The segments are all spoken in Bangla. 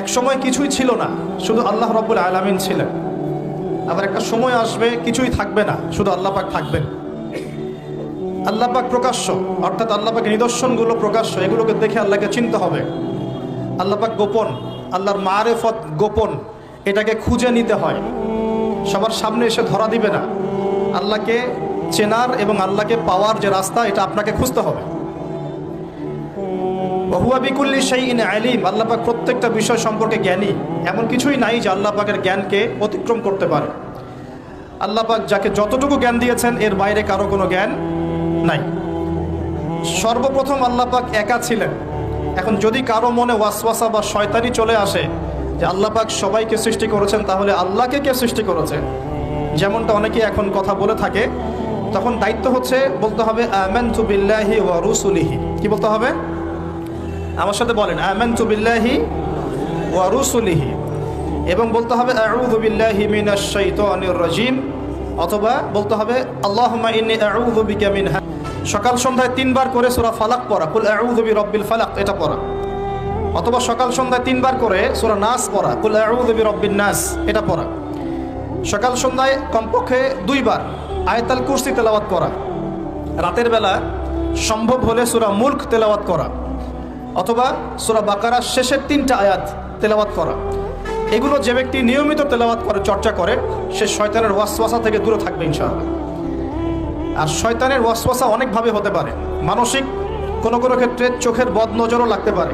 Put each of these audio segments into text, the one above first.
এক সময় কিছুই ছিল না, শুধু আল্লাহ রব্বুল আলামিন ছিলেন। আবার একটা সময় আসবে, কিছুই থাকবে না, শুধু আল্লাহ পাক থাকবেন। আল্লাহ পাক প্রকাশ্য, অর্থাৎ আল্লাহ পাকের নিদর্শনগুলো প্রকাশ্য, এগুলোকে দেখে আল্লাহকে চিনতে হবে। আল্লাহ পাক গোপন, আল্লাহর মারেফত গোপন, এটাকে খুঁজে নিতে হয়। সবার সামনে এসে ধরা দিবে না। আল্লাহকে চেনার এবং আল্লাহকে পাওয়ার যে রাস্তা, এটা আপনাকে খুঁজতে হবে। বহুয়া বিকুল্লি সেই ইন আলিম আল্লাহ পাক প্রত্যেকটা বিষয় সম্পর্কে জ্ঞানী। এমন কিছুই নাই যে আল্লাহ পাকের জ্ঞানকে অতিক্রম করতে পারে। আল্লাহ পাক যাকে যতটুকু জ্ঞান দিয়েছেন, এর বাইরে কারও কোনো জ্ঞান নাই। সর্বপ্রথম আল্লাহ পাক একা ছিলেন। এখন যদি কারও মনে ওয়াসওয়াসা বা শয়তানি চলে আসে যে আল্লাহ পাক সবাইকে সৃষ্টি করেছেন, তাহলে আল্লাহকে কে সৃষ্টি করেছে? যেমনটা অনেকে এখন কথা বলে থাকে, তখন দায়িত্ব হচ্ছে বলতে হবে, আমানতু বিল্লাহি ওয়া রুসুলিহি। কি বলতে হবে? আমার সাথে বলেন, আমানতু বিল্লাহি ওয়া রুসুলিহি। এবং বলতে হবে, আউযু বিল্লাহি মিনাশ শাইতানির রাজিম। অথবা বলতে হবে, আল্লাহুম্মা ইন্নী আউযু বিকা মিন সকাল সন্ধ্যায় তিনবার করে সূরা ফালাক পড়া, কুল আউযু বিরাব্বিল ফালাক, এটা পড়া। অথবা সকাল সন্ধ্যায় তিনবার করে সূরা নাস পড়া, কুল আউযু বিরাব্বিন নাস, এটা পড়া। সকাল সন্ধ্যায় কমপক্ষে দুইবার আয়াতাল কুরসি তেলাওয়াত করা। রাতের বেলা সম্ভব হলে সূরা মুলক তেলাওয়াত করা। অথবা সোরা বাকারার শেষের তিনটা আয়াত তেলাওয়াত করা। এগুলো যে ব্যক্তি নিয়মিত তেলাওয়াত করে, চর্চা করে, সে শয়তানের ওয়াসওয়াসা থেকে দূরে থাকবে ইনশাআল্লাহ। আর শয়তানের ওয়াসওয়াসা অনেকভাবে হতে পারে। মানসিক কোনো কোনো ক্ষেত্রে চোখের বদনজরও লাগতে পারে।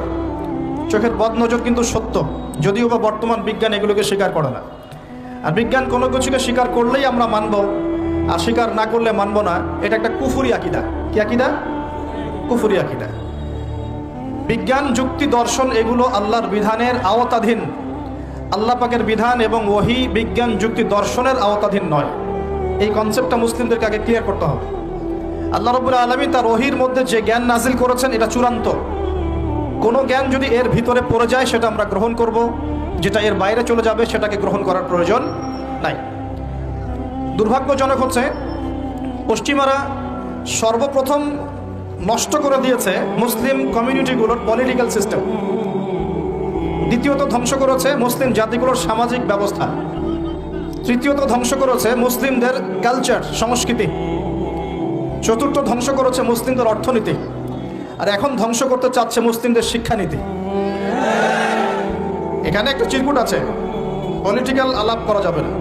চোখের বদনজর কিন্তু সত্য, যদিও বা বর্তমান বিজ্ঞান এগুলোকে স্বীকার করে না। আর বিজ্ঞান কোনো কিছুকে স্বীকার করলেই আমরা মানব, আর স্বীকার না করলে মানব না। এটা একটা কুফুরি আকিদা। কি আকিদা? কুফুরি আকিদা। বিজ্ঞান, যুক্তি, দর্শন এগুলো আল্লাহর বিধানের আওতাধীন। আল্লাহ পাকের বিধান এবং ওহি, বিজ্ঞান, যুক্তি, দর্শনের আওতাধীন নয়। এই কনসেপ্টটা মুসলিমদেরকে আগে ক্লিয়ার করতে হবে। আল্লাহ রবুল্লা আলমী তার ওহির মধ্যে যে জ্ঞান নাজিল করেছেন, এটা চূড়ান্ত। কোনো জ্ঞান যদি এর ভিতরে পড়ে যায়, সেটা আমরা গ্রহণ করব। যেটা এর বাইরে চলে যাবে, সেটাকে গ্রহণ করার প্রয়োজন নাই। দুর্ভাগ্যজনক হচ্ছে, পশ্চিমারা সর্বপ্রথম নষ্ট করে দিয়েছে মুসলিম কমিউনিটিগুলোর পলিটিক্যাল সিস্টেম। দ্বিতীয়ত ধ্বংস করেছে মুসলিম জাতিগুলোর সামাজিক ব্যবস্থা। তৃতীয়ত ধ্বংস করেছে মুসলিমদের কালচার সংস্কৃতি। চতুর্থ ধ্বংস করেছে মুসলিমদের অর্থনীতি। আর এখন ধ্বংস করতে চাচ্ছে মুসলিমদের শিক্ষানীতি। এখানে একটা চিরকুট আছে পলিটিক্যাল আলাপ করা যাবে না।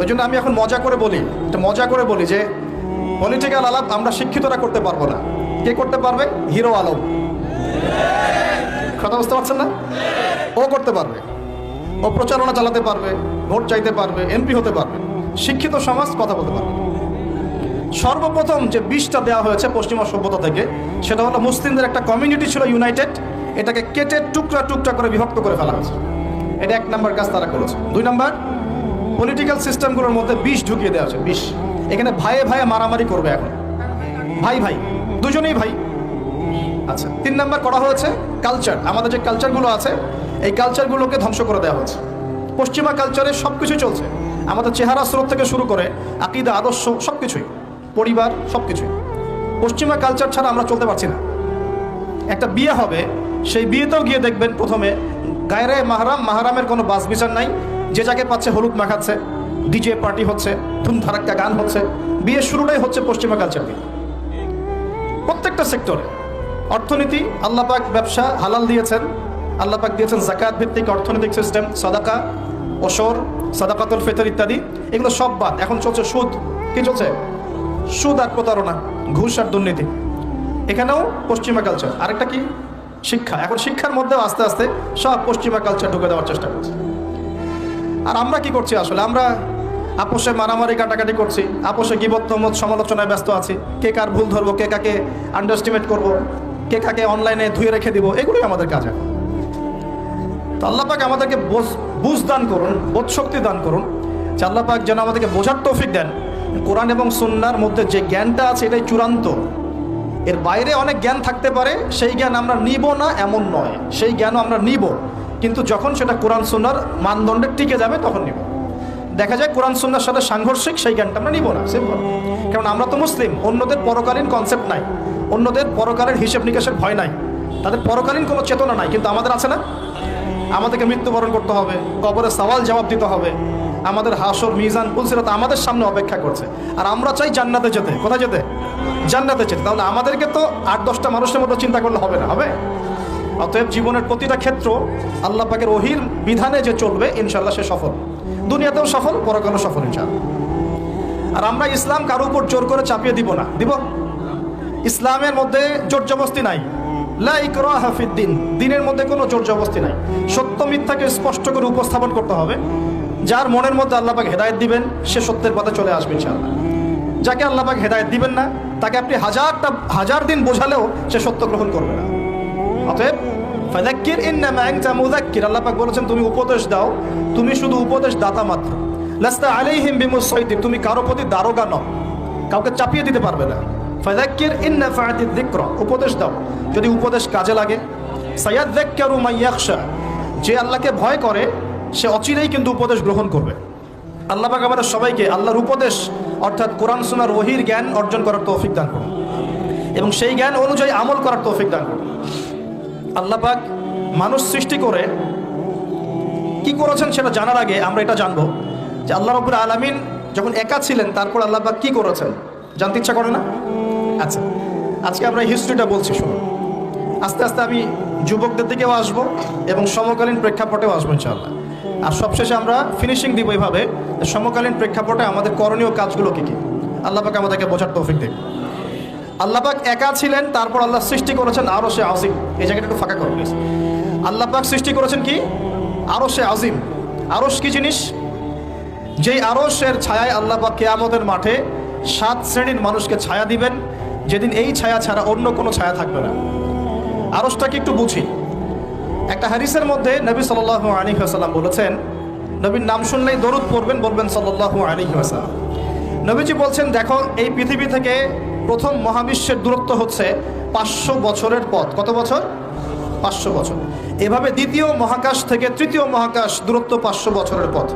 ওই জন্য আমি এখন মজা করে বলি, একটা মজা করে বলি যে পলিটিক্যাল আলাপ আমরা শিক্ষিতরা করতে পারব না। কে করতে পারবে? হিরো আলম। কথা বুঝতে পারছেন না? ও করতে পারবে। ও প্রচারণা চালাতে পারবে, ভোট চাইতে পারবে এমপি হতে পারবে। শিক্ষিত সমাজ কথা বলতে পারবে। সর্বপ্রথম যে বিষটা দেওয়া হয়েছে পশ্চিমা সভ্যতা থেকে, সেটা হলো মুসলিমদের একটা কমিউনিটি ছিল ইউনাইটেড এটাকে কেটে টুকরা টুকরা করে বিভক্ত করে ফেলা হয়েছে। এটা এক নাম্বার কাজ তারা করেছে। দুই নাম্বার পলিটিক্যাল সিস্টেমগুলোর মধ্যে বিষ ঢুকিয়ে দেওয়া আছে বিষ। এখানে ভাইয়ে ভাইয়ে মারামারি করবে এখন। ভাই ভাই, দুজনেই ভাই। আচ্ছা তিন নাম্বার করা হয়েছে কালচার আমাদের যে কালচারগুলো আছে, এই কালচারগুলোকে ধ্বংস করে দেওয়া হয়েছে। পশ্চিমা কালচারে সব কিছুই চলছে। আমাদের চেহারা স্রোত থেকে শুরু করে আকিদা, আদর্শ সব কিছুই পরিবার সব কিছুই পশ্চিমা কালচার ছাড়া আমরা চলতে পারছি না। একটা বিয়ে হবে, সেই বিয়েতেও গিয়ে দেখবেন প্রথমে গায়রে মাহারাম, মাহারামের কোনো বাস বিচার নাই। যে যাকে পাচ্ছে হলুদ মাখাচ্ছে। ডিজে পার্টি হচ্ছে, ধুমধারাক্কা গান হচ্ছে বিয়ের শুরুটাই হচ্ছে পশ্চিমা কালচার দিয়ে প্রত্যেকটা সেক্টরে অর্থনীতি আল্লাপাক ব্যবসা হালাল দিয়েছেন আল্লাপাক দিয়েছেন জাকাত ভিত্তিক অর্থনৈতিক সিস্টেম সাদাকা, ওসর, সাদাকাতুল ফেতর ইত্যাদি। এগুলো সব বাদ। এখন চলছে সুদ। কি চলছে? সুদ আর প্রতারণা, ঘুষ আর দুর্নীতি। এখানেও পশ্চিমা কালচার আরেকটা কি? শিক্ষা। এখন শিক্ষার মধ্যেও আস্তে আস্তে সব পশ্চিমা কালচার ঢুকে দেওয়ার চেষ্টা করছে। আর আমরা কি করছি আসলে? আমরা আপোষে মারামারি কাটাকাটি করছি। আপোষে গিবত্তমত সমালোচনায় ব্যস্ত আছি। কে কার ভুল ধরবো, কে কাকে আন্ডারস্টিমেট করব, কে কাকে অনলাইনে ধুয়ে রেখে দিব, এগুলোই আমাদের কাজ এখন। তো আল্লাপাক আমাদেরকে বোঝ- দান করুন, বোধ শক্তি দান করুন, যে আল্লাপাক যেন আমাদেরকে বোঝার তৌফিক দেন। কোরআন এবং সুন্নার মধ্যে যে জ্ঞানটা আছে এটাই চূড়ান্ত। এর বাইরে অনেক জ্ঞান থাকতে পারে, সেই জ্ঞান আমরা নিব না, এমন নয়। সেই জ্ঞানও আমরা নিব, কিন্তু যখন সেটা কোরআন, সুন্নার মানদণ্ডে টিকে যাবে, তখন নিব। দেখা যায় কোরআন সুন্নার সাথে সাংঘর্ষিক, সেই জ্ঞানটা আমরা নিব না সিম্পল কারণ আমরা তো মুসলিম, অন্যদের পরকালীন কনসেপ্ট নাই, অন্যদের পরকালের হিসেব নিকাশের ভয় নাই, তাদের পরকালীন কোনো চেতনা নাই, কিন্তু আমাদের আছে না? আমাদেরকে মৃত্যুবরণ করতে হবে, কবরে সওয়াল জবাব দিতে হবে, আমাদের হাসর, মিজান পুলসিরাত আমাদের সামনে অপেক্ষা করছে। আর আমরা চাই জান্নাতে যেতে, কোথায় যেতে? জান্নাতে যেতে। তাহলে আমাদেরকে তো আট, দশটা মানুষের মতো চিন্তা করলে হবে না, হবে? অতএব জীবনের প্রতিটা ক্ষেত্র আল্লাহ পাকের ওহির বিধানে যে চলবে ইনশাল্লাহ সে সফল। দুনিয়াতেও সফল, পরকালও সফল ইনশাল্লাহ আর আমরা ইসলাম কারও উপর জোর করে চাপিয়ে দিব না। দিব? ইসলামের মধ্যে জোর জবস্তি নাই। লা ইকরাহা ফিদ্দিন। দিনের মধ্যে কোনো জোর জবস্তি নাই। সত্য মিথ্যাকে স্পষ্ট করে উপস্থাপন করতে হবে। যার মনের মধ্যে আল্লাহ পাক হেদায়েত দিবেন, সে সত্যের পথে চলে আসবে ইনশাআল্লাহ। যাকে আল্লাহ পাক হেদায়েত দিবেন না, তাকে আপনি হাজারটা, হাজার দিন বোঝালেও সে সত্য গ্রহণ করবে না। অতএব ফাদাক্কির ইন্নামা আনতা মুযাক্কির। আল্লাহ পাক বলেছেন, তুমি উপদেশ দাও, তুমি শুধু উপদেশ দাতা মাত্র। লাস্তা আলাইহিম বিমুসাইতির তুমি কারও প্রতি দারোগা নও। কাউকে চাপিয়ে দিতে পারবে না। ফাদাক্কির ইন্না ফাআতিদ যিকর, উপদেশ দাও। যদি উপদেশ কাজে লাগে সায়াযাক্কারু মাইয়াখশা যে আল্লাহকে ভয় করে, সে অচিরেই কিন্তু উপদেশ গ্রহণ করবে। আল্লাহ পাক আমাদের সবাইকে আল্লাহর উপদেশ, অর্থাৎ কোরআন সুনার ওহির জ্ঞান অর্জন করার তৌফিক দান করুন। এবং সেই জ্ঞান অনুযায়ী আমল করার তৌফিক দান করুন। আল্লাহ পাক মানুষ সৃষ্টি করে কি করেছেন সেটা জানার আগে আমরা এটা জানব যে আল্লাহ রবুল আলমিন যখন একা ছিলেন, তারপর আল্লাহ পাক কি করেছেন? জানতে ইচ্ছা করে না? আচ্ছা আজকে আমরা হিস্ট্রিটা বলছি, শুনুন। আস্তে আস্তে আমি যুবকদের দিকেও আসব এবং সমকালীন প্রেক্ষাপটেও আসব ইনশাআল্লাহ। আর সবশেষে আমরা ফিনিশিং দিব এইভাবে সমকালীন প্রেক্ষাপটে আমাদের করণীয় কাজগুলো কী কী? আল্লাহ পাক আমাদেরকে বোঝার তৌফিক দেবে আল্লাপাক একা ছিলেন, তারপর আল্লাহ সৃষ্টি করেছেন আরও সে আজিম। এই জায়গাটা একটু ফাঁকা করো প্লিজ আল্লাপাক সৃষ্টি করেছেন কি? আরও সে আজিম। আরস কি জিনিস? যেই আরসের ছায়ায় আল্লাপাক কেয়ামতের মাঠে সাত শ্রেণির মানুষকে ছায়া দিবেন, যেদিন এই ছায়া ছাড়া অন্য কোনো ছায়া থাকবে না। আরসটাকে একটু বুঝি? একটা হারিসের মধ্যে নবী সাল্লাহ আলী আসাল্লাম বলেছেন, নবীর নাম শুনলেই দরুদ পড়বেন, বলবেন সাল্লাহ আলী আসাল্লাম নবীজি বলছেন, দেখো, এই পৃথিবী থেকে প্রথম মহাবিশ্বের দূরত্ব হচ্ছে পাঁচশো বছরের পথ। কত বছর? পাঁচশো বছর। এভাবে দ্বিতীয় মহাকাশ থেকে তৃতীয় মহাকাশ দূরত্ব পাঁচশো বছরের পথ।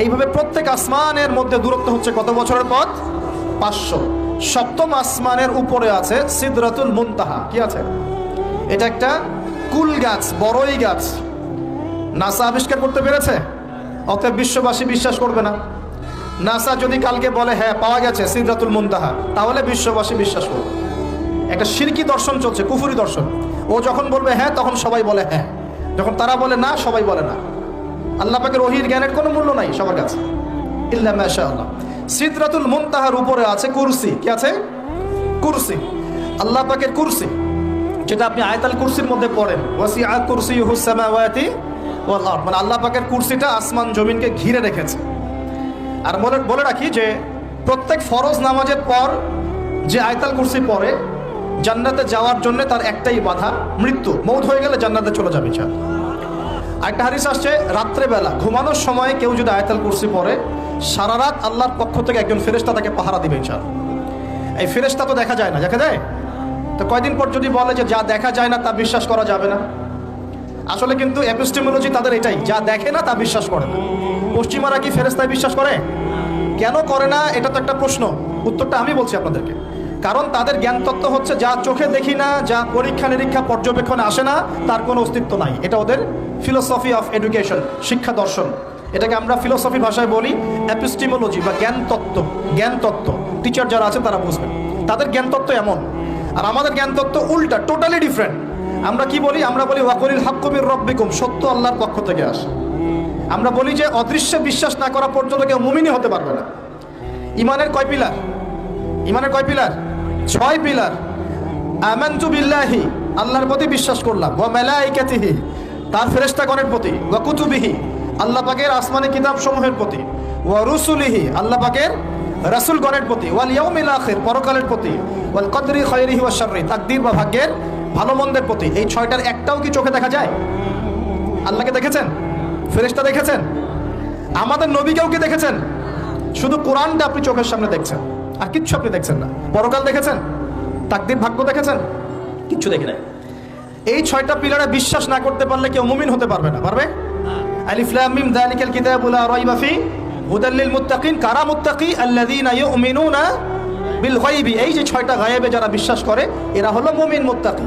এইভাবে প্রত্যেক আসমানের মধ্যে দূরত্ব হচ্ছে কত বছরের পথ? পাঁচশো। সপ্তম আসমানের উপরে আছে সিদরাতুল মুনতাহা। কি আছে? এটা একটা কুল গাছ, বড়ই গাছ। নাসা আবিষ্কার করতে পেরেছে? অতএব বিশ্ববাসী বিশ্বাস করবে না। নাসা যদি কালকে বলে হ্যাঁ পাওয়া গেছে সিদ্ধাতুল মুন্তাহা, তাহলে বিশ্ববাসী বিশ্বাস করবে। একটা সিরকি দর্শন চলছে, কুফুরি দর্শন। ও যখন বলবে হ্যাঁ তখন সবাই বলে হ্যাঁ। যখন তারা বলে, না, সবাই বলে, না। আল্লাহ পাকের ওহির জ্ঞানের কোনো মূল্য নাই সবার কাছে। ইল্লা মাশা আল্লাহ সিদ্রাতুল মুনতাহার উপরে আছে কুরসি। কি আছে? কুরসি। আল্লাহ পাকের কুরসি। যেটা আপনি আয়তাল কুরসির মধ্যে পড়েন। ওয়াসি আ কুরসি হুসামাওয়াতি ওয়াল আরদ। মানে আল্লাহ পাকের কুরসিটা আসমান জমিনকে ঘিরে রেখেছে। আর বলে বলে রাখি যে প্রত্যেক ফরজ নামাজের পর যে আয়তাল কুরসি পরে জান্নাতে যাওয়ার জন্য তার একটাই বাধা, মৃত্যু। মৌত হয়ে গেলে জান্নাতে চলে যাবে ইচ্ছা একটা হারিস আসছে, রাত্রেবেলা, ঘুমানোর সময় কেউ যদি আয়তাল কুরসি পরে সারা রাত আল্লাহর পক্ষ থেকে একজন ফেরেস্তা তাকে পাহারা দিবে ইনশাল এই ফেরেস্তা তো দেখা যায় না, দেখা দেয় তো কয়দিন পর যদি বলে যে যা দেখা যায় না, তা বিশ্বাস করা যাবে না। আসলে কিন্তু এপিস্টেমোলজি তাদের এটাই, যা দেখে না তা বিশ্বাস করে না। পশ্চিমারা কি ফেরেস্তায় বিশ্বাস করে? কেন করে না? এটা তো একটা প্রশ্ন। উত্তরটা আমি বলছি আপনাদেরকে। কারণ তাদের জ্ঞান তত্ত্ব হচ্ছে, যা চোখে দেখি না, যা পরীক্ষা নিরীক্ষা পর্যবেক্ষণে আসে না, তার কোনো অস্তিত্ব নাই। এটা ওদের ফিলোসফি অফ এডুকেশন শিক্ষা দর্শন। এটাকে আমরা ফিলোসফি ভাষায় বলি অ্যাপিস্টিমোলজি বা জ্ঞান তত্ত্ব জ্ঞান তত্ত্ব টিচার যারা আছেন তারা বুঝবেন। তাদের জ্ঞান তত্ত্ব এমন। আর আমাদের জ্ঞান তত্ত্ব উল্টা টোটালি ডিফারেন্ট আমরা কি বলি? আমরা বলি, ওয়াকলিল হাক্কবির রব্বিকুম সত্য আল্লাহর পক্ষ থেকে আসে। আমরা বলি যে, অদৃশ্যে বিশ্বাস না করা পর্যন্ত কেউ মুমিনই হতে পারবে না। ইমানের কয় পিলার? ইমানের কয় পিলার? ছয় পিলার। আমানতু বিল্লাহি, আল্লাহর প্রতি বিশ্বাস করলাম। ওয়া মালাইকাতিহি, তার ফেরেশতাগণের প্রতি। ওয়া কুতুবিহি, আল্লাহ পাকের আসমানি কিতাব সমূহের প্রতি। ওয়া রুসুলিহি, আল্লাহ পাকের রাসূলগণের প্রতি। ওয়াল ইয়াউমিল আখির, পরকালের প্রতি। ওয়াল কদরি খায়রিহি ওয়া শাররি, তাকদীর বা ভাগ্যের ভালো মন্দের প্রতি এই ছয়টার একটাও কি চোখে দেখা যায়? আল্লাহকে দেখেছেন? ফেরেশতা দেখেছেন? আমাদের নবীকেও কি দেখেছেন? শুধু কোরআনটা আপনি চোখের সামনে দেখছেন, আর কিচ্ছু আপনি দেখছেন না। পরকাল দেখেছেন? তাকদির ভাগ্য দেখেছেন? কিচ্ছু দেখে নাই। এই ছয়টা পিলারে বিশ্বাস না করতে পারলে কেউ মুমিন হতে পারবে না, পারবে? আলিফ লাম মিম যালিকাল কিতাবু লা রাইবা ফি। হুদাল লিল মুত্তাকিন, কারা মুত্তাকি? আল্লাযীনা ইউমিনুনা বিল গায়বি। এই যে ছয়টা গায়েবে যারা বিশ্বাস করে, এরা হলো মুমিন মুত্তাকি।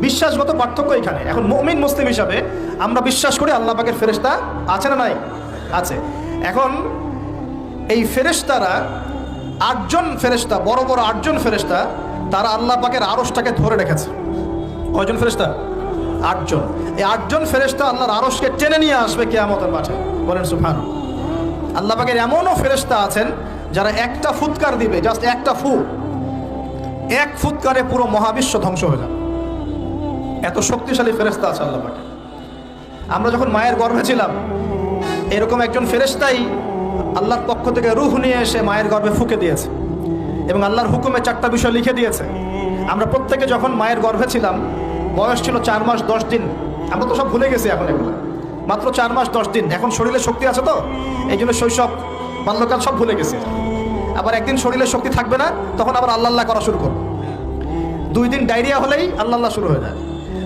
বিশ্বাসগত পার্থক্য এখানে। এখন মমিন মুসলিম হিসাবে আমরা বিশ্বাস করি আল্লাহ পাকের ফেরেস্তা আছে না নাই? আছে। এখন এই ফেরেশতারা আটজন ফেরেশতা, বড় বড় আটজন ফেরেশতা, তারা আল্লাহ পাকের আড়সটাকে ধরে রেখেছে। কয়জন ফেরেশতা? আটজন। এই আটজন ফেরেশতা আল্লাহর আড়সকে টেনে নিয়ে আসবে কেয়ামতের মাঠে। বলেন সুফান আল্লাহ পাকের এমনও ফেরেশতা আছেন যারা একটা ফুৎকার দিবে, জাস্ট একটা ফু। এক ফুৎকারে পুরো মহাবিশ্ব ধ্বংস হয়ে যাবে। এত শক্তিশালী ফেরেশতা আছে আল্লাহ পাকে আমরা যখন মায়ের গর্ভে ছিলাম, এরকম একজন ফেরেস্তাই আল্লাহর পক্ষ থেকে রুহ নিয়ে এসে মায়ের গর্ভে ফুকে দিয়েছে এবং আল্লাহর হুকুমে চারটা বিষয় লিখে দিয়েছে। আমরা প্রত্যেকে যখন মায়ের গর্ভে ছিলাম, বয়স ছিল চার মাস দশ দিন। আমরা তো সব ভুলে গেছি এখন এগুলো। মাত্র চার মাস দশ দিন। এখন শরীরে শক্তি আছে তো? এই জন্য শৈশব, বাল্যকাল সব ভুলে গেছি। আবার একদিন শরীরে শক্তি থাকবে না, তখন আবার আল্লাহ করা শুরু করব। দুই দিন ডায়রিয়া হলেই আল্লাহ শুরু হয়ে যায়।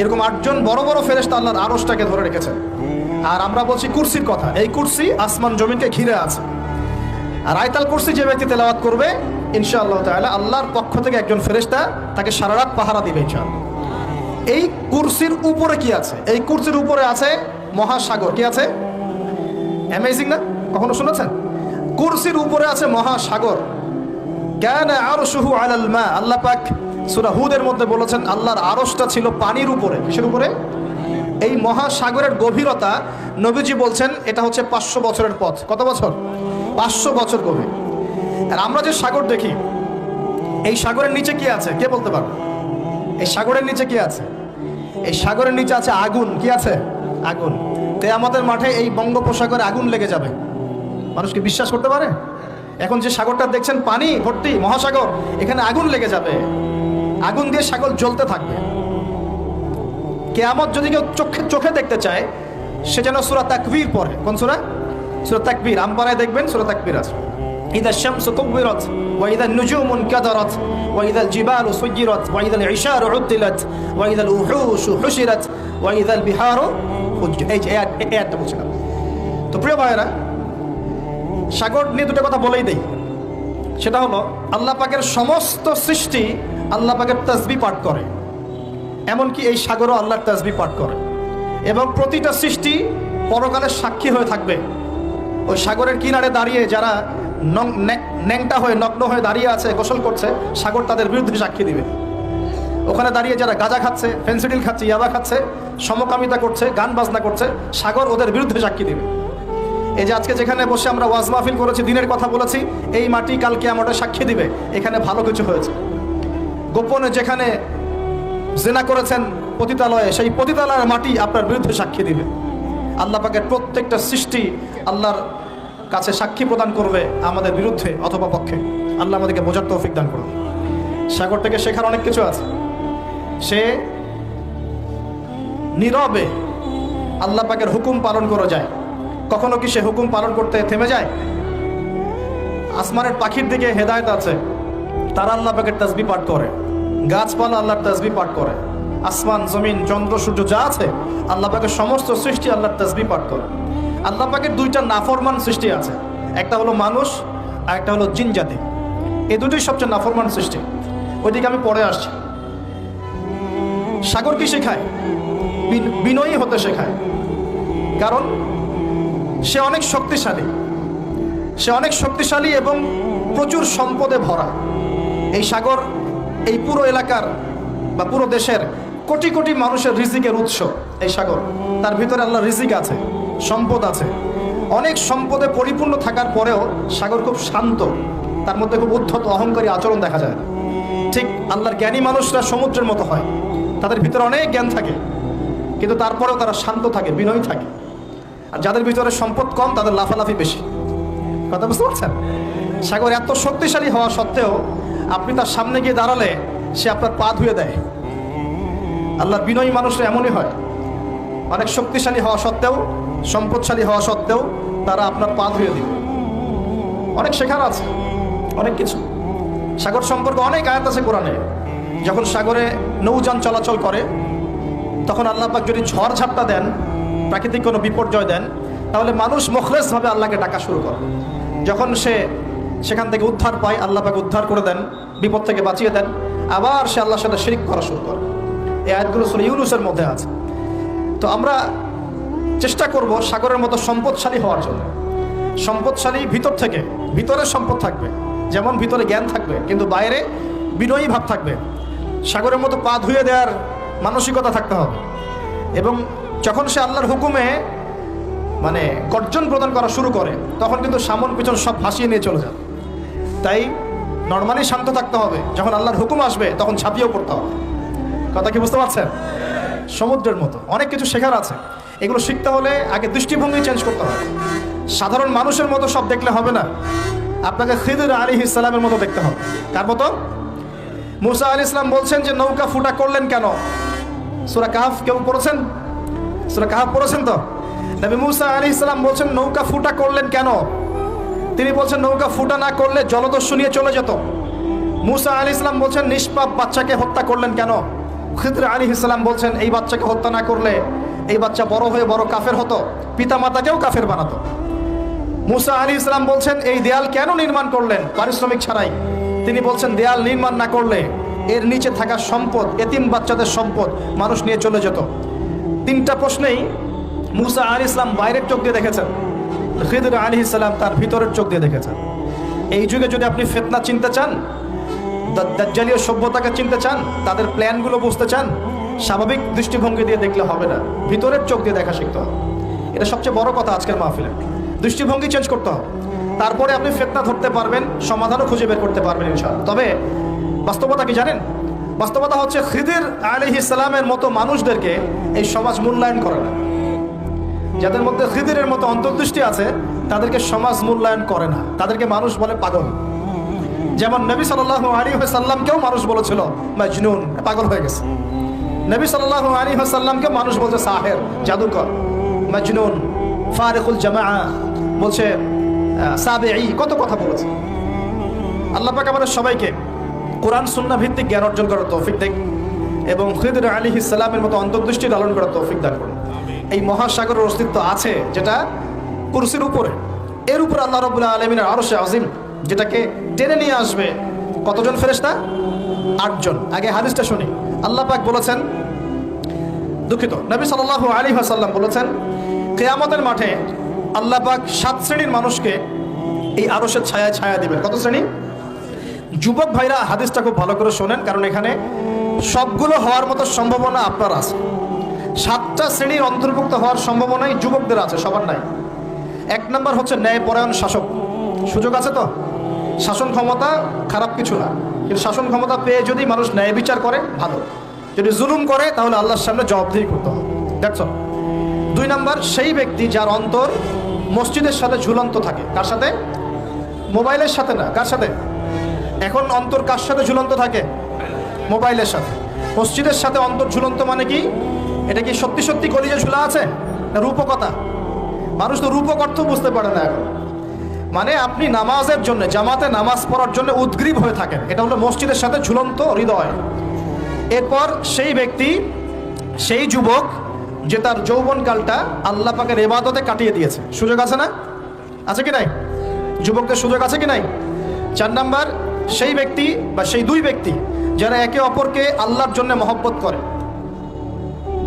এরকম আটজন বড় বড় ফেরেশতা আল্লাহর আড়সটাকে ধরে রেখেছেন। আর আমরা বলছি কুরসির কথা, এই কুরসি আসমান জমিনকে ঘিরে আছে। আর আয়তাল কুরসি যে ব্যক্তি তেলাওয়াত করবে, ইনশাআল্লাহ তাআলা আল্লাহর পক্ষ থেকে একজন ফেরেশতা তাকে সারা রাত পাহারা দিবে, ইনশাআল্লাহ। এই কুরসির উপরে কি আছে? এই কুরসির উপরে আছে মহাসাগর। কি আছে? অ্যামেজিং না? কখনো শুনেছেন? কুরসির উপরে আছে মহাসাগর। কেন আরশুহু আলাল মা, আল্লাহ পাক সূরা হুদের মধ্যে বলেছেন, আল্লাহর আরশটা ছিল পানির উপরে। কিসের উপরে? এই মহাসাগরের গভীরতা নবীজি বলছেন, এটা হচ্ছে পাঁচশো বছরের পথ। কত বছর? পাঁচশো বছর গভীর। আর আমরা যে সাগর দেখি, এই সাগরের নিচে কি আছে? কে বলতে পারবে? এই সাগরের নিচে কি আছে? এই সাগরের নিচে আছে আগুন। কি আছে? আগুন। তে আমাদের মাঠে এই বঙ্গোপসাগরে আগুন লেগে যাবে। মানুষকে বিশ্বাস করতে পারে? এখন যে সাগরটা দেখছেন, পানি, ভর্তি, মহাসাগর, এখানে আগুন লেগে যাবে। আগুন দিয়ে সাগর জ্বলতে থাকবে কেয়ামত যদি কেউ চোখে চোখে দেখতে চায় সে যেন সুরা তাকবীর পড়ে কোন সুরা সুরা তাকবীর আমপারায় দেখবেন সুরা তাকবীর আছে إذا الشمس كورت وإذا النجوم انكدرت وإذا الجبال سيرت وإذا العشار عدلت وإذا الوحوش حشرت وإذا البحار فجرت এই যে এই আয়াত- এই আয়াতটা বলছিলাম তো প্রিয় ভাইয়েরা সাগর নিয়ে দুটো কথা বলেই দেই সেটা হলো আল্লাহ পাকের সমস্ত সৃষ্টি আল্লাহ পাকের তসবি পাঠ করে। এমনকি এই সাগরও আল্লাহর তসবি পাঠ করে। এবং প্রতিটা সৃষ্টি পরকালের সাক্ষী হয়ে থাকবে। ওই সাগরের কিনারে দাঁড়িয়ে যারা ন্যাংটা হয়ে নগ্ন হয়ে দাঁড়িয়ে আছে, গোসল করছে, সাগর তাদের বিরুদ্ধে সাক্ষী দিবে। ওখানে দাঁড়িয়ে যারা গাঁজা খাচ্ছে, ফেন্সিডিল খাচ্ছে, ইয়াবা খাচ্ছে, সমকামিতা করছে, গান বাজনা করছে, সাগর ওদের বিরুদ্ধে সাক্ষী দিবে। এই যে আজকে যেখানে বসে আমরা ওয়াজ মাহফিল করেছি, দিনের কথা বলেছি, এই মাটি কালকে আমাদের সাক্ষী দিবে। এখানে ভালো কিছু হয়েছে। গোপনে যেখানে জেনা করেছেন পতিতালয়ে, সেই পতিতালয়ের মাটি আপনার বিরুদ্ধে সাক্ষী দিবে। আল্লাহ পাকের প্রত্যেকটা সৃষ্টি আল্লাহর কাছে সাক্ষী প্রদান করবে আমাদের বিরুদ্ধে অথবা পক্ষে। আল্লাহ আমাদেরকে বোঝার তৌফিক দান করুন। সাগর থেকে শেখার অনেক কিছু আছে। সে নীরবে আল্লাহ পাকের হুকুম পালন করা যায়। কখনো কি সে হুকুম পালন করতে থেমে যায়? আসমানের পাখির দিকে হেদায়ত আছে। তারা আল্লাহ পাকের তাজবি পাঠ করে। গাছপালা আল্লাহর তসবি পাঠ করে। আসমান, জমিন, চন্দ্র, সূর্য যা আছে, আল্লাহ পাকের সমস্ত সৃষ্টি আল্লাহর তসবি পাঠ করে। আল্লাহ পাকের দুইটা নাফরমান সৃষ্টি আছে। একটা হলো মানুষ, আর একটা হলো জিন জাতি। এই দুটোই সবচেয়ে নাফরমান সৃষ্টি। ওইদিকে আমি পরে আসছি। সাগর কি শেখায়? বিনয়ী হতে শেখায়। কারণ, সে অনেক শক্তিশালী। সে অনেক শক্তিশালী এবং প্রচুর সম্পদে ভরা। এই সাগর এই পুরো এলাকার বা পুরো দেশের কোটি কোটি মানুষের রিজিকের উৎস এই সাগর। তার ভিতরে আল্লাহ রিজিক আছে, সম্পদ আছে। অনেক সম্পদে পরিপূর্ণ থাকার পরেও সাগর খুব শান্ত। তার মধ্যে খুব উদ্ধত অহংকারী আচরণ দেখা যায় ঠিক আল্লাহর জ্ঞানী মানুষরা সমুদ্রের মতো হয়। তাদের ভিতরে অনেক জ্ঞান থাকে, কিন্তু তারপরেও তারা শান্ত থাকে, বিনয়ী থাকে। আর যাদের ভিতরে সম্পদ কম, তাদের লাফালাফি বেশি। কথা বুঝতে পারছেন? সাগর এত শক্তিশালী হওয়া সত্ত্বেও আপনি তার সামনে গিয়ে দাঁড়ালে সে আপনার পা ধুয়ে দেয়। আল্লাহর বিনয়ী মানুষরা এমনই হয়। অনেক শক্তিশালী হওয়া সত্ত্বেও, সম্পদশালী হওয়া সত্ত্বেও তারা আপনার পা ধুয়ে দিবে অনেক শেখার আছে, অনেক কিছু। সাগর সম্পর্কে অনেক আয়াত আছে কোরআনে। যখন সাগরে নৌযান চলাচল করে, তখন আল্লাহ পাক যদি ঝড় ঝাপটা দেন, প্রাকৃতিক কোনো বিপর্যয় দেন, তাহলে মানুষ মুখলেসভাবে আল্লাহকে ডাকা শুরু করে। যখন সে সেখান থেকে উদ্ধার পায়, আল্লাহ পাক উদ্ধার করে দেন, বিপদ থেকে বাঁচিয়ে দেন। আবার সে আল্লাহর সাথে শিরিক করা শুরু করে। এই আয়াতগুলো শুনে ইউনুসের মধ্যে আছে। তো আমরা চেষ্টা করব সাগরের মতো সম্পদশালী হওয়ার জন্য। সম্পদশালী ভিতর থেকে ভিতরে সম্পদ থাকবে। যেমন ভিতরে জ্ঞান থাকবে, কিন্তু বাইরে বিনয়ী ভাব থাকবে। সাগরের মতো পা ধুয়ে দেওয়ার মানসিকতা থাকতে হবে। এবং যখন সে আল্লাহর হুকুমে মানে গর্জন প্রদান করা শুরু করে, তখন কিন্তু সামন পিছন সব ভাসিয়ে নিয়ে চলে যাবে। তাই নর্মালি শান্ত থাকতে হবে। যখন আল্লাহর হুকুম আসবে, তখন ছাপিয়েও পড়তে হবে। কথা কি বুঝতে পারছেন? সমুদ্রের মতো। অনেক কিছু শেখার আছে। এগুলো শিখতে হলে আগে দৃষ্টিভঙ্গি চেঞ্জ করতে হবে। সাধারণ মানুষের মতো সব দেখলে হবে না। আপনাকে খিদুর আলী ইসলামের মতো দেখতে হবে। কার মতো? মুসা আলী ইসলাম বলছেন যে, নৌকা ফুটা করলেন কেন? সুরা কাহাফ কেউ পড়েছেন? সুরা কাহাফ পড়েছেন তো? নবী মুসা আলী ইসলাম বলছেন, নৌকা ফুটা করলেন কেন? তিনি বলছেন, নৌকা ফুটা না করলে জলদস্যু নিয়ে চলে যেত। মুসা আলী ইসলাম বলছেন, নিষ্পাপ বাচ্চাকে হত্যা করলেন কেন? খিদ্র আলী ইসলাম বলছেন, এই বাচ্চাকে হত্যা না করলে এই বাচ্চা বড় হয়ে বড় কাফের হতো পিতা মাতাকেও কাফের বানাতো। মুসা আলী ইসলাম বলছেন, এই দেয়াল কেন নির্মাণ করলেন? পারিশ্রমিক ছাড়াই। তিনি বলছেন, দেয়াল নির্মাণ না করলে এর নিচে থাকা সম্পদ, এতিম বাচ্চাদের সম্পদ মানুষ নিয়ে চলে যেত। তিনটা প্রশ্নেই মুসা আলী ইসলাম বাইরের চোখ দিয়ে দেখেছেন। খিদর আলী ইসলাম তার ভিতরের চোখ দিয়ে দেখেছেন। এই যুগে যদি আপনি ফেতনা চিনতে চান দাজ্জালীয় সভ্যতাকে চিনতে চান, তাদের প্ল্যানগুলো বুঝতে চান, স্বাভাবিক দৃষ্টিভঙ্গি দিয়ে দেখলে হবে না। ভিতরের চোখ দিয়ে দেখা শিখতে হবে। এটা সবচেয়ে বড় কথা আজকের মাহফিলে। দৃষ্টিভঙ্গি চেঞ্জ করতে হবে। তারপরে আপনি ফেতনা ধরতে পারবেন, সমাধানও খুঁজে বের করতে পারবেন ইনশাআল্লাহ। তবে বাস্তবতা কি জানেন? বাস্তবতা হচ্ছে খিদির আলী ইসলামের মতো মানুষদেরকে এই সমাজ মূল্যায়ন করে না। যাদের মধ্যে খিদিরের মতো অন্তর্দৃষ্টি আছে, তাদেরকে সমাজ মূল্যায়ন করে না। তাদেরকে মানুষ বলে পাগল। যেমন নবী সাল্লাহ সাল্লামকেও মানুষ বলেছিল, মাজনুন, পাগল হয়ে গেছে। নবী সাল্লাহ আলী সাল্লামকেও মানুষ বলছে, সাহের, জাদুকর, মাজনুন, ফারেকুল জামা বলছে সাবে কত কথা বলেছে। আল্লাহ পাক আমাদের সবাইকে কোরআন সুন্না ভিত্তিক জ্ঞান অর্জন করার তৌফিক দেখ এবং খিদর আলী ইসলামের মতো অন্তর্দৃষ্টি লালন করার তৌফিক করুন। এই মহাসাগরের অস্তিত্ব আছে যেটা কুরসির উপরে। এর উপর আল্লাহ রবুল্লাহ আলমিনের আরও সে আজিম যেটাকে টেনে নিয়ে আসবে কতজন ফেরেস্তা আটজন। আগে হাদিসটা শুনি। আল্লাহ পাক বলেছেন, দুঃখিত, নবী সাল্লাহ আলী হাসাল্লাম বলেছেন, কেয়ামতের মাঠে আল্লাহ পাক সাত শ্রেণির মানুষকে এই আরসের ছায়া ছায়া দিবেন। কত শ্রেণি? যুবক ভাইরা হাদিসটা খুব ভালো করে শোনেন, কারণ এখানে সবগুলো হওয়ার মতো সম্ভাবনা আপনার আছে। সাতটা শ্রেণির অন্তর্ভুক্ত হওয়ার সম্ভাবনাই যুবকদের আছে, সবার নাই। এক নম্বর হচ্ছে ন্যায়পরায়ণ শাসক। সুযোগ আছে তো? শাসন ক্ষমতা খারাপ কিছু না। কিন্তু শাসন ক্ষমতা পেয়ে যদি মানুষ ন্যায় বিচার করে, ভালো। যদি জুলুম করে, তাহলে আল্লাহর সামনে জবাবদিহি করতে হবে। দেখছ দুই নাম্বার, সেই ব্যক্তি যার অন্তর মসজিদের সাথে ঝুলন্ত থাকে। কার সাথে? মোবাইলের সাথে না। কার সাথে? এখন অন্তর কার সাথে ঝুলন্ত থাকে? মোবাইলের সাথে। মসজিদের সাথে অন্তর ঝুলন্ত মানে কি? এটা কি সত্যি সত্যি কলিজে ঝুলা আছে? না রূপকথা? মানুষ তো রূপক অর্থ বুঝতে পারে না এখন। মানে আপনি নামাজের জন্য, জামাতে নামাজ পড়ার জন্য উদ্গ্রীব হয়ে থাকেন। এটা হলো মসজিদের সাথে ঝুলন্ত হৃদয়। এরপর সেই ব্যক্তি, সেই যুবক, যে তার যৌবনকালটা আল্লাহ পাকের এবাদতে কাটিয়ে দিয়েছে। সুযোগ আছে না? আছে কি নাই? যুবকদের সুযোগ আছে কি নাই? চার নাম্বার, সেই ব্যক্তি বা সেই দুই ব্যক্তি যারা একে অপরকে আল্লাহর জন্য মহব্বত করে।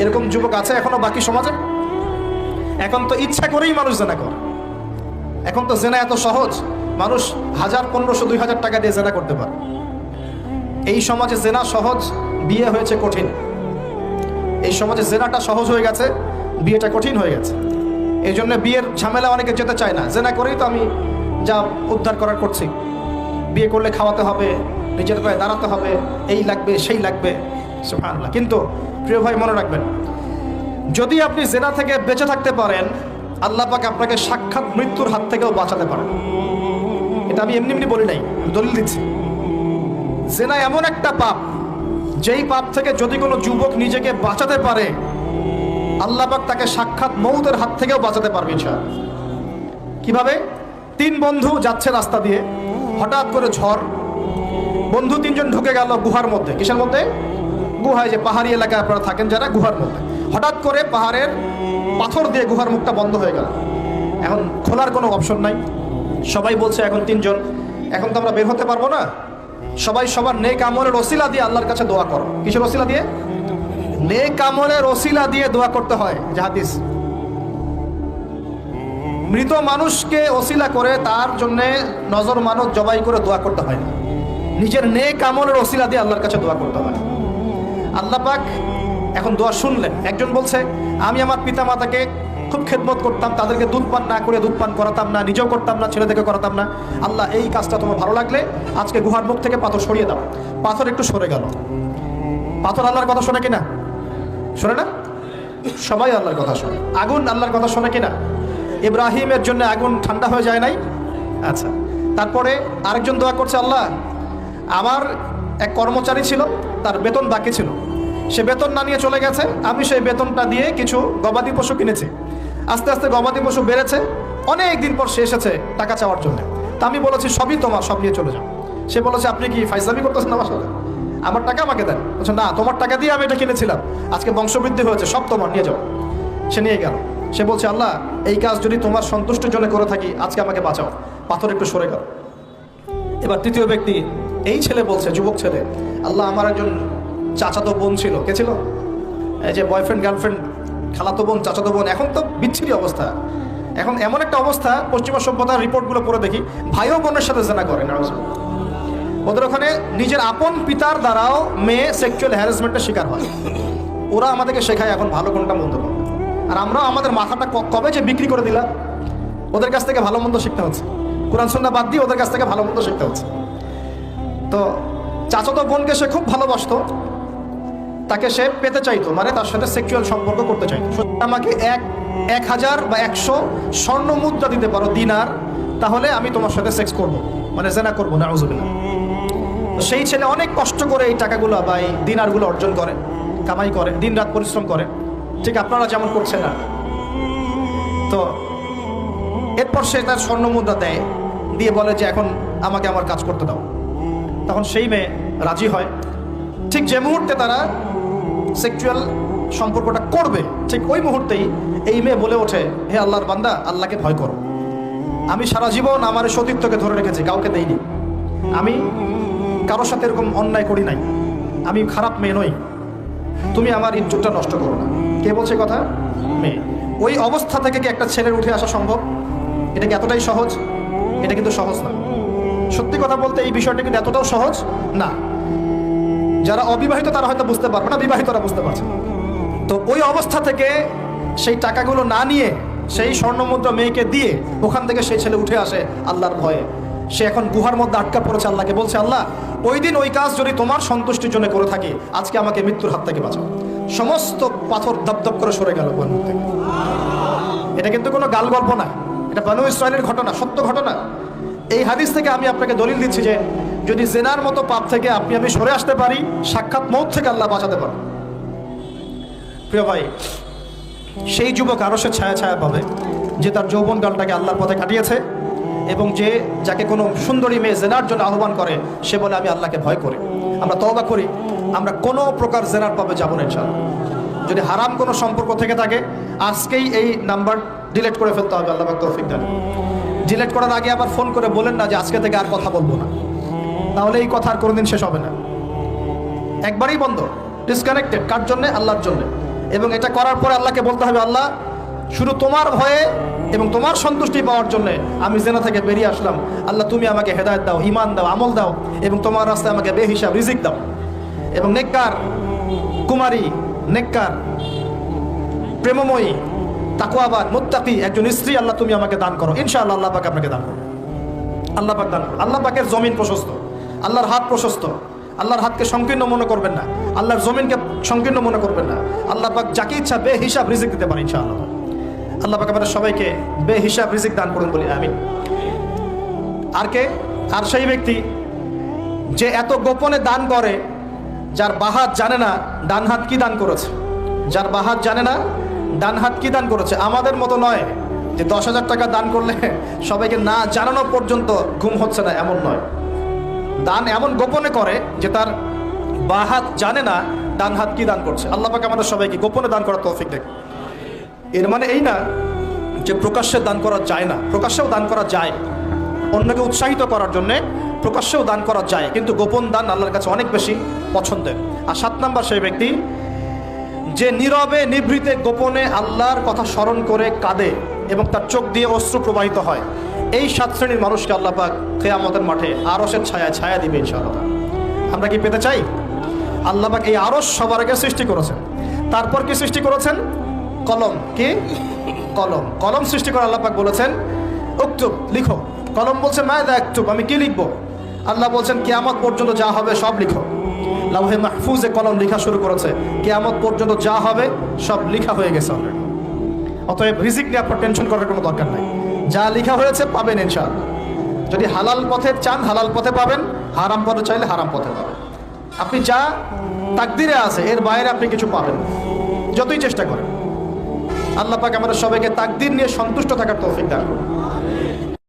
এরকম যুবক আছে এখনও বাকি সমাজে? এখন তো ইচ্ছা করেই মানুষ জেনা করে। এখন তো জেনা এত সহজ, মানুষ হাজার, পনেরোশো, দুই হাজার টাকা দিয়ে জেনা করতে পারে। এই সমাজে জেনা সহজ, বিয়ে হয়েছে কঠিন। এই সমাজে জেনাটা সহজ হয়ে গেছে, বিয়েটা কঠিন হয়ে গেছে। এই জন্য বিয়ের ঝামেলা অনেকে যেতে চায় না। জেনা করেই তো আমি যা উদ্ধার করার করছি। বিয়ে করলে খাওয়াতে হবে, নিজের পায়ে দাঁড়াতে হবে, এই লাগবে, সেই লাগবে। কিন্তু প্রিয় ভাই, মনে রাখবেন, যদি আপনি জেনা থেকে বেঁচে থাকতে পারেন, আল্লাহ পাক আপনাকে সাক্ষাৎ মৃত্যুর হাত থেকেও বাঁচাতে পারেন। এটা আমি এমনি এমনি বলি নাই দলিল দিচ্ছি। জেনা এমন একটা পাপ, যেই পাপ থেকে যদি কোনো যুবক নিজেকে বাঁচাতে পারে, আল্লাহ পাক তাকে সাক্ষাৎ মৌতের হাত থেকেও বাঁচাতে পারবে, ইনশাআল্লাহ। কীভাবে? তিন বন্ধু যাচ্ছে রাস্তা দিয়ে, হঠাৎ করে ঝড়, বন্ধু তিনজন ঢুকে গেল গুহার মধ্যে, কিসের মধ্যে? গুহায় যে পাহাড়ি এলাকায় আপনারা থাকেন, যারা গুহার মধ্যে। হঠাৎ করে পাহাড়ের পাথর দিয়ে গুহার মুখটা বন্ধ হয়ে গেল। এখন খোলার কোনো অপশন নাই। সবাই বলছে, এখন তিনজন। এখন তো আমরা বের হতে পারব না। সবাই সবার নেক আমলের রসিলা দিয়ে আল্লাহর কাছে দোয়া করো। কিসের রসিলা দিয়ে? নেক আমলের রসিলা দিয়ে দোয়া করতে হয় জাহাদিস মৃত মানুষকে অসিলা করে, তার জন্য নজর মানত, জবাই করে দোয়া করতে হয় না। নিজের নেক আমলের ওসিলা দিয়ে আল্লাহর কাছে দোয়া করতে হয়। আল্লাহ পাক এখন দোয়া শুনলেন। একজন বলছে, আমি আমার পিতা মাতাকে খুব খেদমত করতাম, তাদেরকে দুধ পান না করে দুধ পান করাতাম না, নিজেও করতাম না, ছেলেদেরকে করাতাম না। আল্লাহ, এই কাজটা তোমার ভালো লাগলে আজকে গুহার মুখ থেকে পাথর সরিয়ে দাও। পাথর একটু সরে গেল। পাথর আল্লাহর কথা শোনে কিনা? শোনে না? সবাই আল্লাহর কথা শোনে। আগুন আল্লাহর কথা শোনে কিনা? ইব্রাহিমের জন্য আগুন ঠান্ডা হয়ে যায় নাই? আচ্ছা। তারপরে আরেকজন দোয়া করছে, আল্লাহ, আমার এক কর্মচারী ছিল, তার বেতন বাকি ছিল। সে বেতন না নিয়ে চলে গেছে, আমি সেই বেতনটা দিয়ে কিছু গবাদি পশু কিনেছি। আস্তে আস্তে গবাদি পশু বেড়েছে, অনেক দিন পর সে এসেছে টাকা চাওয়ার জন্য। তা আমি বলেছি, সবই তোমার, সব নিয়ে চলে যাও। সে বলেছে, আপনি কি ফাইজলামি করতেছেন আমার সাথে? আমার টাকা আমাকে দেন। বলছে, না, তোমার টাকা দিয়ে আমি এটা কিনেছিলাম। আজকে বংশবৃদ্ধি হয়েছে, সব তোমার, নিয়ে যাও। সে নিয়ে গেল। সে বলছে, আল্লাহ, এই কাজ যদি তোমার সন্তুষ্টির জন্য করে থাকি, আজকে আমাকে বাঁচাও। পাথর একটু সরে গেল। এবার তৃতীয় ব্যক্তি, এই ছেলে বলছে, যুবক ছেলে, আল্লাহ আমার একজন চাচাতো বোন ছিল। কে ছিল? এই যে বয়ফ্রেন্ড গার্লফ্রেন্ড খালাতো বোন, চাচাতো বোন, এখন তো বিচ্ছিরি অবস্থা। এখন এমন একটা অবস্থা, পশ্চিমা সভ্যতার রিপোর্টগুলো করে দেখি ভাইও বোনের সাথে জানা করে ওদের ওখানে নিজের আপন পিতার দ্বারাও মেয়ে সেক্সুয়াল হ্যারাসমেন্টের শিকার হয়। ওরা আমাদেরকে শেখায় এখন ভালো কোনটা মন্দ আর আমরাও আমাদের মাথাটা কবে যে বিক্রি করে দিলাম, ওদের কাছ থেকে ভালো মন্দ শিখতে হচ্ছে। কোরআন সন্না বাদ দিয়ে ওদের কাছ থেকে ভালো মন্দ শিখতে হচ্ছে। তো চাচাতো বোনকে সে খুব ভালোবাসতো তাকে সে পেতে চাইতো মানে তার সাথে সেক্সুয়াল সম্পর্ক করতে চাইতো। আমাকে এক এক হাজার বা একশো স্বর্ণ মুদ্রা দিতে পারো, দিনার, তাহলে আমি তোমার সাথে সেক্স করব মানে জেনা করব না আউজুবিল্লাহ সেই ছেলে অনেক কষ্ট করে এই টাকাগুলো বা এই দিনারগুলো অর্জন করে, কামাই করে দিন রাত পরিশ্রম করে। ঠিক আপনারা যেমন করছেন না তো এরপর সে তার স্বর্ণ মুদ্রা দেয়, দিয়ে বলে যে এখন আমাকে আমার কাজ করতে দাও। তখন সেই মেয়ে রাজি হয়। ঠিক যে মুহূর্তে তারা সেক্সুয়াল সম্পর্কটা করবে, ঠিক ওই মুহূর্তেই এই মেয়ে বলে ওঠে, হে আল্লাহর বান্দা, আল্লাহকে ভয় করো। আমি সারা জীবন আমার সতীত্বকে ধরে রেখেছি, কাউকে দেইনি। আমি কারোর সাথে এরকম অন্যায় করি নাই। আমি খারাপ মেয়ে নই। তুমি আমার ইজ্জতটা নষ্ট করো না। কে বলছে কথা? মেয়ে। ওই অবস্থা থেকে কি একটা ছেলের উঠে আসা সম্ভব? এটা কি এতটাই সহজ? এটা কিন্তু সহজ না। সত্যি কথা বলতে এই বিষয়টা কিন্তু এতটাও সহজ? না। যারা অবিবাহিত তারা হয়তো বুঝতে পারবে না, বিবাহিতরা বুঝতে পারছে তো ওই অবস্থা থেকে সেই টাকাগুলো না নিয়ে, সেই স্বর্ণমুদ্রা মেয়েকে দিয়ে ওখান থেকে সেই ছেলে উঠে আসে আল্লাহর ভয়ে। সে এখন গুহার মধ্যে আটকা পড়েছে আল্লাহকে, বলছে, আল্লাহ, ওই দিন ওই কাজ যদি তোমার সন্তুষ্টির জন্য করে থাকি, আজকে আমাকে মৃত্যুর হাত থেকে বাঁচাও। সমস্ত পাথর দপদপ করে সরে গেল গুহার থেকে এটা কিন্তু কোনো গাল গল্প না, এটা বানু ইসরায়েলের ঘটনা, সত্য ঘটনা। এই হাদিস থেকে আমি আপনাকে দলিল দিচ্ছি যে যদি জেনার মতো পাপ থেকে আপনি, আমি সরে আসতে পারি, সাক্ষাৎ মৌত থেকে আল্লাহ বাঁচাতে পারেন প্রিয় ভাই, সেই যুবক আরও সে ছায়া ছায়া পাবে যে তার যৌবন কালটাকে আল্লাহর পথে কাটিয়েছে এবং যে যাকে কোনো সুন্দরী মেয়ে জেনার জন্য আহ্বান করে, সে বলে, আমি আল্লাহকে ভয় করি। আমরা তওবা করি। আমরা কোনো প্রকার জেনার পাবে যাব না, ইনশাআল্লাহ। যদি হারাম কোনো সম্পর্ক থেকে থাকে, আজকেই এই নাম্বার ডিলেট করে ফেলতে হবে। আল্লাহ তৌফিক ডিলেট করার আগে আবার ফোন করে বলেন না যে, আজকে থেকে আর কথা বলব না। তাহলে এই কথা আর কোনোদিন শেষ হবে না। একবারই বন্ধ ডিসকানেক্টেড কার জন্যে? আল্লাহর জন্য। এবং এটা করার পরে আল্লাহকে বলতে হবে, আল্লাহ, শুধু তোমার ভয়ে এবং তোমার সন্তুষ্টি পাওয়ার জন্য আমি জেনা থেকে বেরিয়ে আসলাম। আল্লাহ, তুমি আমাকে হেদায়ত দাও ইমান দাও, আমল দাও এবং তোমার রাস্তায় আমাকে বেহিসাব, রিজিক দাও। এবং নেককার কুমারী, নেককার, প্রেমময়ী তাকুয়াবাদ মুত্তাকি একজন স্ত্রী, আল্লাহ, তুমি আমাকে দান করো। ইনশাআল্লাহ আল্লাহ পাক আপনাকে দান করো। আল্লাহ পাক দান করো। আল্লাহ পাকের জমিন প্রশস্ত। আল্লাহর হাত প্রশস্ত। আল্লাহর হাতকে সংকীর্ণ মনে করবেন না। আল্লাহর জমিনকে সংকীর্ণ মনে করবেন না। আল্লাহ পাক যাকে ইচ্ছা বে হিসাব রিজিক দিতে পারে ইনশাআল্লাহ। আল্লাহ পাক আমাদের সবাইকে বে হিসাব রিজিক দান করুন বলি, আমিন। আর কে? আর সেই ব্যক্তি যে এত গোপনে দান করে, যার বাহাত জানে না ডান হাত কি দান করেছে। যার বাহাত জানে না ডান হাত কি দান করেছে। আমাদের মতো নয় যে দশ হাজার টাকা দান করলে সবাইকে না জানানো পর্যন্ত ঘুম হচ্ছে না, এমন নয়। দান এমন গোপনে করে যে তার বাহাত জানে না, ডান হাত কি দান করছে। আল্লাহ পাক আমাদের সবাইকে গোপনে দান করার তৌফিক দেখ এর মানে এই না যে প্রকাশ্যে দান করা যায় না, প্রকাশ্যেও দান করা যায়। অন্যকে উৎসাহিত করার জন্য প্রকাশ্যেও দান করা যায়, কিন্তু গোপন দান আল্লাহর কাছে অনেক বেশি পছন্দের। আর সাত নাম্বার সেই ব্যক্তি, যে নীরবে, নিভৃতে, গোপনে আল্লাহর কথা স্মরণ করে কাঁদে এবং তার চোখ দিয়ে অশ্রু প্রবাহিত হয়। এই সাত শ্রেণির মানুষকে আল্লাহ পাক কেয়ামতের মাঠে আরসের ছায়া ছায়া দিবে ইনশাআল্লাহ। আমরা কি পেতে চাই? আল্লাহ পাক এই আরস সবার আগে সৃষ্টি করেছেন। তারপর কি সৃষ্টি করেছেন? কলম। কি? কলম। কলম সৃষ্টি করে আল্লাহ পাক বলেছেন, উক্তুব লিখো। কলম বলছে, মায়দা একটুব আমি কি লিখব? আল্লাহ বলছেন, কেয়ামত পর্যন্ত যা হবে সব লিখো। লাউহে মাহফুজে কলম লেখা শুরু করেছে। কেয়ামত পর্যন্ত যা হবে সব লেখা হয়ে গেছে অতএব রিজিক নিয়ে আপনার টেনশন করার কোনো দরকার নাই। যা লেখা হয়েছে পাবেন ইনশাআল্লাহ। যদি হালাল পথে চান, হালাল পথে পাবেন, হারাম পথে চাইলে হারাম পথে পাবেন। আপনি যা তাকদিরে আছে, এর বাইরে আপনি কিছু পাবেন যতই চেষ্টা করেন। আল্লাহ আমাদের সবাইকে তাকদির নিয়ে সন্তুষ্ট থাকার তৌফিক দান করুন।